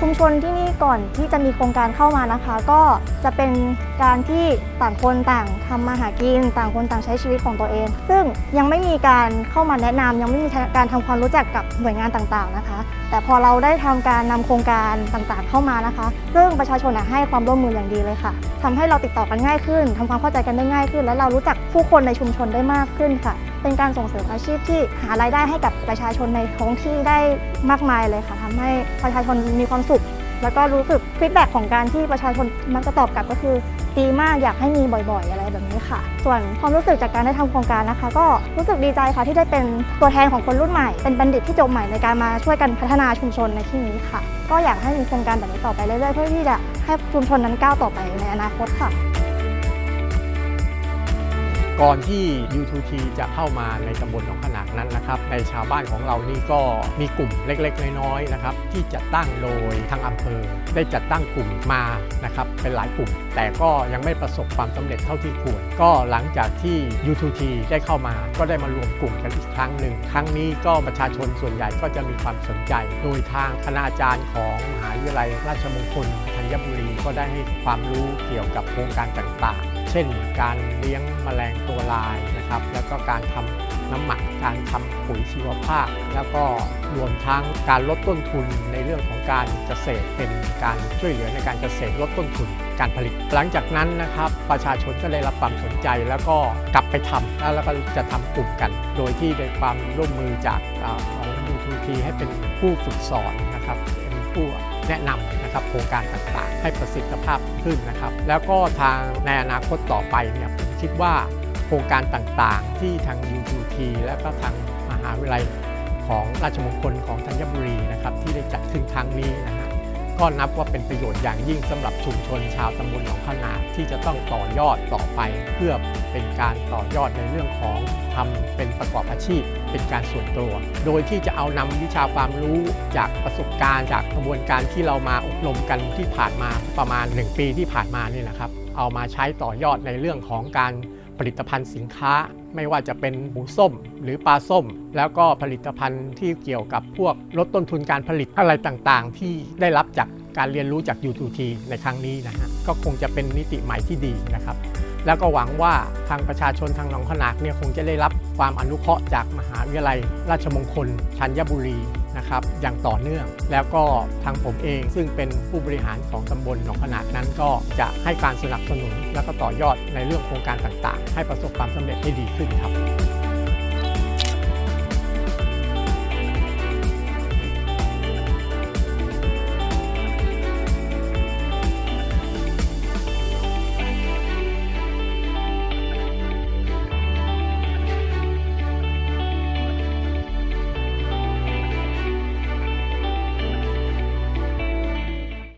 ชุมชนที่นี่ก่อนที่จะมีโครงการเข้ามานะคะ ก็จะเป็นการที่ต่างคนต่างทำมาหากิน ต่างคนต่างใช้ชีวิตของตัวเอง ซึ่งยังไม่มีการเข้ามาแนะนำยังไม่มีการทำความรู้จักกับหน่วยงานต่างๆนะคะ แต่พอเราได้ทำการนำโครงการต่างๆเข้ามานะคะ ซึ่งประชาชนให้ความร่วมมืออย่างดีเลยค่ะทำให้เราติดต่อกันง่ายขึ้นทำความเข้าใจกันได้ง่ายขึ้น และเรารู้จักผู้คนในชุมชนได้มากขึ้นค่ะเป็นการส่งเสริมอาชีพที่หารายได้ให้กับประชาชนในท้องที่ได้มากมายเลยค่ะทำให้ประชาชนมีความสุข แล้วก็รู้สึกฟีดแบ็ของการที่ประชาชนมักจะตอบกลับก็คือดีมากอยากให้มีบ่อยๆ อะไรแบบนี้ค่ะ ส่วนความรู้สึกจากการได้ทำโครงการนะคะ ก็รู้สึกดีใจค่ะที่ได้เป็นตัวแทนของคนรุ่นใหม่ เป็นบัณฑิตที่จบใหม่ในการมาช่วยกันพัฒนาชุมชนในที่นี้ค่ะ ก็อยากให้มีโครงการแบบนี้ต่อไปเรื่อยๆเพื่อที่จะให้ชุมชนนั้นก้าวต่อไปในอนาคตค่ะ ก่อนที่ U2T จะเข้ามาในตำบลหนองขนากนั้นนะครับในชาวบ้านของเรานี่ก็มีกลุ่มเล็กๆ น้อยๆนะครับที่จัดตั้งโดยทางอำเภอ ได้จัดตั้งกลุ่มมานะครับเป็นหลายกลุ่ม แต่ก็ยังไม่ประสบความสำเร็จเท่าที่ควร ก็หลังจากที่ U2T ได้เข้ามา ก็ได้มารวมกลุ่มกันอีกครั้งหนึ่ง ครั้งนี้ก็ประชาชนส่วนใหญ่ก็จะมีความสนใจ โดยทางคณาจารย์ของมหาวิทยาลัยราชมงคลธัญบุรีก็ได้ให้ความรู้เกี่ยวกับโครงการต่างๆ เช่น การเลี้ยงแมลงตัวลายนะครับ แล้วก็การทำน้ำหมัก การทำปุ๋ยชีวภาพ แล้วก็รวมทั้งการลดต้นทุนในเรื่องของการเกษตร เป็นการช่วยเหลือในการเกษตรลดต้นทุนการผลิต หลังจากนั้นนะครับ ประชาชนก็ได้รับความสนใจแล้วก็กลับไปทำแล้วก็จะทำกลุ่มกัน โดยที่ได้ความร่วมมือจากอ่าของ U2T ให้เป็นผู้ฝึกสอนนะครับเป็นผู้ แนะนำนะครับโครงการต่างๆ ให้ประสิทธิภาพขึ้นนะครับ แล้วก็ทางในอนาคตต่อไปเนี่ยผมคิดว่าโครงการต่างๆ ที่ทาง U2T และก็ทางมหาวิทยาลัยของราชมงคลของธัญบุรีนะครับที่ได้จัดขึ้นครั้งนี้นะฮะ ก็นับว่าเป็นประโยชน์อย่างยิ่งสำหรับชุมชนชาวตำบลหนองขนาดที่จะต้องต่อยอดต่อไป เพื่อเป็นการต่อยอดในเรื่องของทำเป็นประกอบอาชีพ เป็นการส่วนตัว โดยที่จะเอานำวิชาความรู้จากประสบการณ์ จากกระบวนการที่เรามาอบรมกันที่ผ่านมาประมาณ 1 ปีที่ผ่านมานี่นะครับ เอามาใช้ต่อยอดในเรื่องของการ ผลิตภัณฑ์สินค้า ไม่ว่าจะเป็นหมูส้มหรือปลาส้ม แล้วก็ผลิตภัณฑ์ที่เกี่ยวกับพวกลดต้นทุนการผลิตอะไรต่างๆ ที่ได้รับจากการเรียนรู้จาก U2T ในครั้งนี้นะฮะก็คงจะเป็นมิติใหม่ที่ดีนะครับ แล้วก็หวังว่าทางประชาชนทางหนองขนากเนี่ยคงจะได้รับความอนุเคราะห์จากมหาวิทยาลัย ราชมงคลธัญบุรีนะครับอย่างต่อเนื่อง แล้วก็ทางผมเองซึ่งเป็นผู้บริหารของตำบลหนองขนาดนั้นก็จะให้การสนับสนุน แล้วก็ต่อยอดในเรื่องโครงการต่างๆ ให้ประสบความสำเร็จได้ดีขึ้นครับ